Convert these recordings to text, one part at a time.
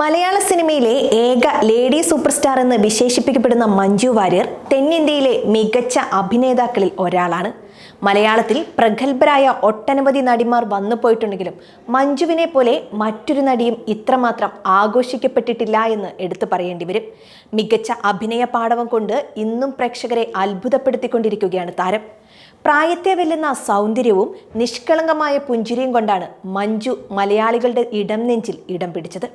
മലയാള സിനിമയിലെ ഏക lady super star എന്ന് വിശേഷിപ്പിക്കപ്പെടുന്ന മഞ്ജു വാര്യർ തെന്നിന്ത്യയിലെ മികച്ച അഭിനേതാക്കളിൽ ഒരാളാണ്. മലയാളത്തിൽ പ്രഗത്ഭരായ ഒട്ടനവധി നടിമാർ വന്നു പോയിട്ടുണ്ടെങ്കിലും മഞ്ജുവിനെ പോലെ മറ്റൊരു നടിയും ഇത്രമാത്രം ആഘോഷിക്കപ്പെട്ടിട്ടില്ല എന്ന് എടുത്തു പറയേണ്ടി വരും. മികച്ച അഭിനയ പാടവം കൊണ്ട് ഇന്നും പ്രേക്ഷകരെ അത്ഭുതപ്പെടുത്തിക്കൊണ്ടിരിക്കുകയാണ് താരം. പ്രായത്തെ വെല്ലുന്ന സൗന്ദര്യവും നിഷ്കളങ്കമായ പുഞ്ചിരിയും കൊണ്ടാണ് മഞ്ജു മലയാളികളുടെ ഇടം നെഞ്ചിൽ ഇടം പിടിച്ചത്.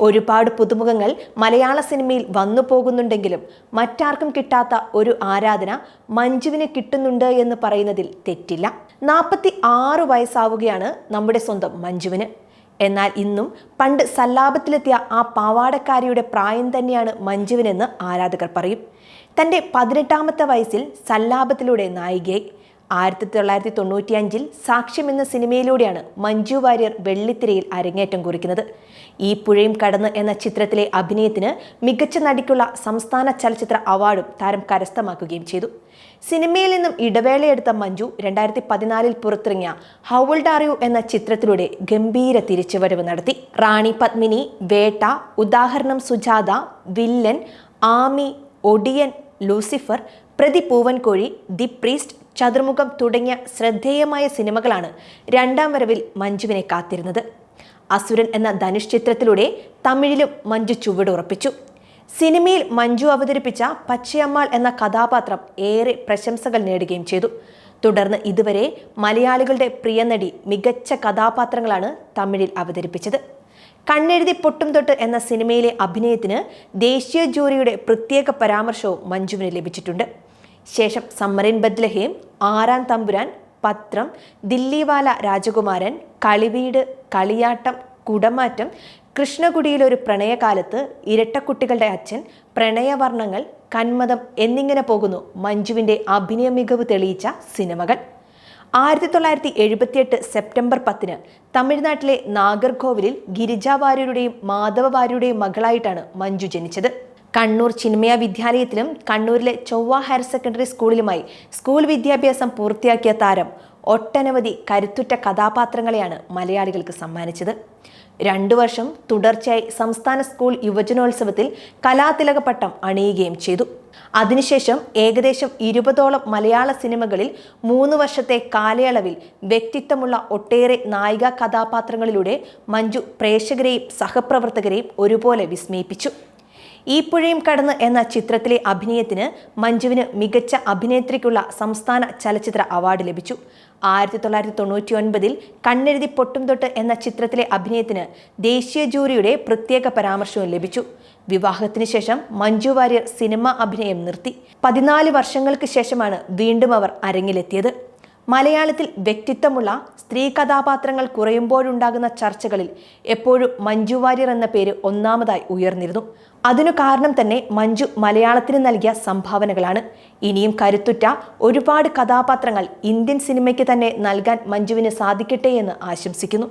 ഒരുപാട് പുതുമുഖങ്ങൾ മലയാള സിനിമയിൽ വന്നു പോകുന്നുണ്ടെങ്കിലും മറ്റാർക്കും കിട്ടാത്ത ഒരു ആരാധന മഞ്ജുവിന് കിട്ടുന്നുണ്ട് എന്ന് പറയുന്നതിൽ തെറ്റില്ല. നാൽപ്പത്തി ആറ് വയസ്സാവുകയാണ് നമ്മുടെ സ്വന്തം മഞ്ജുവിന്. എന്നാൽ ഇന്നും പണ്ട് സല്ലാപത്തിലെത്തിയ ആ പാവാടക്കാരിയുടെ പ്രായം തന്നെയാണ് മഞ്ജുവിനെന്ന് ആരാധകർ പറയും. തന്റെ പതിനെട്ടാമത്തെ വയസ്സിൽ സല്ലാപത്തിലൂടെ നായികയായി. ആയിരത്തി തൊള്ളായിരത്തി തൊണ്ണൂറ്റി അഞ്ചിൽ സാക്ഷ്യം എന്ന സിനിമയിലൂടെയാണ് മഞ്ജു വാര്യർ വെള്ളിത്തിരയിൽ അരങ്ങേറ്റം കുറിക്കുന്നത്. ഈ പുഴയും കടന്ന് എന്ന ചിത്രത്തിലെ അഭിനയത്തിന് മികച്ച നടിക്കുള്ള സംസ്ഥാന ചലച്ചിത്ര അവാർഡും താരം കരസ്ഥമാക്കുകയും ചെയ്തു. സിനിമയിൽ നിന്നും ഇടവേളയെടുത്ത മഞ്ജു രണ്ടായിരത്തി പതിനാലിൽ പുറത്തിറങ്ങിയ ഹൗൾഡ് ആർ യു എന്ന ചിത്രത്തിലൂടെ ഗംഭീര തിരിച്ചുവരവ് നടത്തി. Rani Padmini Vettah Udaharanam Sujatha Villain Aami Odiyan Lucifer Prathi Poovankozhi the priest Chathurmukham തുടങ്ങിയ ശ്രദ്ധേയമായ സിനിമകളാണ് രണ്ടാം വരവിൽ മഞ്ജുവിനെ കാത്തിരുന്നത്. അസുരൻ എന്ന ധനുഷ് ചിത്രത്തിലൂടെ തമിഴിലും മഞ്ജു ചുവടുറപ്പിച്ചു സിനിമയിൽ മഞ്ജു അവതരിപ്പിച്ച പച്ചയമ്മാൾ എന്ന കഥാപാത്രം ഏറെ പ്രശംസകൾ നേടുകയും ചെയ്തു. തുടർന്ന് ഇതുവരെ മലയാളികളുടെ പ്രിയ നടി മികച്ച കഥാപാത്രങ്ങളാണ് തമിഴിൽ അവതരിപ്പിച്ചത്. കണ്ണെഴുതി പൊട്ടും തൊട്ട് എന്ന സിനിമയിലെ അഭിനയത്തിന് ദേശീയ ജൂറിയുടെ പ്രത്യേക പരാമർശവും മഞ്ജുവിന് ലഭിച്ചിട്ടുണ്ട്. ശേഷം സമ്മറിൻ ബദ്ലഹേം ആറാം തമ്പുരാൻ പത്രം ദില്ലിവാല രാജകുമാരൻ കളിവീട് കളിയാട്ടം കുടമാറ്റം കൃഷ്ണകുടിയിലൊരു പ്രണയകാലത്ത് ഇരട്ടക്കുട്ടികളുടെ അച്ഛൻ പ്രണയവർണങ്ങൾ കന്മതം എന്നിങ്ങനെ പോകുന്നു മഞ്ജുവിന്റെ അഭിനയ മികവ് തെളിയിച്ച സിനിമകൾ. ആയിരത്തി തൊള്ളായിരത്തി എഴുപത്തിയെട്ട് സെപ്റ്റംബർ പത്തിന് തമിഴ്നാട്ടിലെ നാഗർകോവിലിൽ ഗിരിജാ വാര്യരുടെയും മാധവ വാര്യരുടെയും മകളായിട്ടാണ് മഞ്ജു ജനിച്ചത്. കണ്ണൂർ ചിന്മയ വിദ്യാലയത്തിലും കണ്ണൂരിലെ ചൊവ്വ ഹയർ സെക്കൻഡറി സ്കൂളിലുമായി സ്കൂൾ വിദ്യാഭ്യാസം പൂർത്തിയാക്കിയ താരം ഒട്ടനവധി കരുത്തുറ്റ കഥാപാത്രങ്ങളെയാണ് മലയാളികൾക്ക് സമ്മാനിച്ചത്. രണ്ടു വർഷം തുടർച്ചയായി സംസ്ഥാന സ്കൂൾ യുവജനോത്സവത്തിൽ കലാതിലക പട്ടം അണിയുകയും ചെയ്തു. അതിനുശേഷം ഏകദേശം ഇരുപതോളം മലയാള സിനിമകളിൽ മൂന്ന് വർഷത്തെ കാലയളവിൽ വ്യക്തിത്വമുള്ള ഒട്ടേറെ നായിക കഥാപാത്രങ്ങളിലൂടെ മഞ്ജു പ്രേക്ഷകരെയും സഹപ്രവർത്തകരെയും ഒരുപോലെ വിസ്മയിപ്പിച്ചു. ഈ പുഴയും കടന്ന് എന്ന ചിത്രത്തിലെ അഭിനയത്തിന് മഞ്ജുവിന് മികച്ച അഭിനേത്രിക്കുള്ള സംസ്ഥാന ചലച്ചിത്ര അവാർഡ് ലഭിച്ചു. ആയിരത്തി തൊള്ളായിരത്തി തൊണ്ണൂറ്റി ഒൻപതിൽ കണ്ണെഴുതി പൊട്ടും തൊട്ട് എന്ന ചിത്രത്തിലെ അഭിനയത്തിന് ദേശീയ ജൂറിയുടെ പ്രത്യേക പരാമർശവും ലഭിച്ചു. വിവാഹത്തിന് ശേഷം മഞ്ജു വാര്യർ സിനിമ അഭിനയം നിർത്തി. പതിനാല് വർഷങ്ങൾക്ക് ശേഷമാണ് വീണ്ടും അവർ അരങ്ങിലെത്തിയത്. മലയാളത്തിൽ വ്യക്തിത്വമുള്ള സ്ത്രീ കഥാപാത്രങ്ങൾ കുറയുമ്പോഴുണ്ടാകുന്ന ചർച്ചകളിൽ എപ്പോഴും മഞ്ജു വാര്യർ എന്ന പേര് ഒന്നാമതായി ഉയർന്നിരുന്നു. അതിനു കാരണം തന്നെ മഞ്ജു മലയാളത്തിന് നൽകിയ സംഭാവനകളാണ്. ഇനിയും കരുത്തുറ്റ ഒരുപാട് കഥാപാത്രങ്ങൾ ഇന്ത്യൻ സിനിമയ്ക്ക് തന്നെ നൽകാൻ മഞ്ജുവിന് സാധിക്കട്ടെ എന്ന് ആശംസിക്കുന്നു.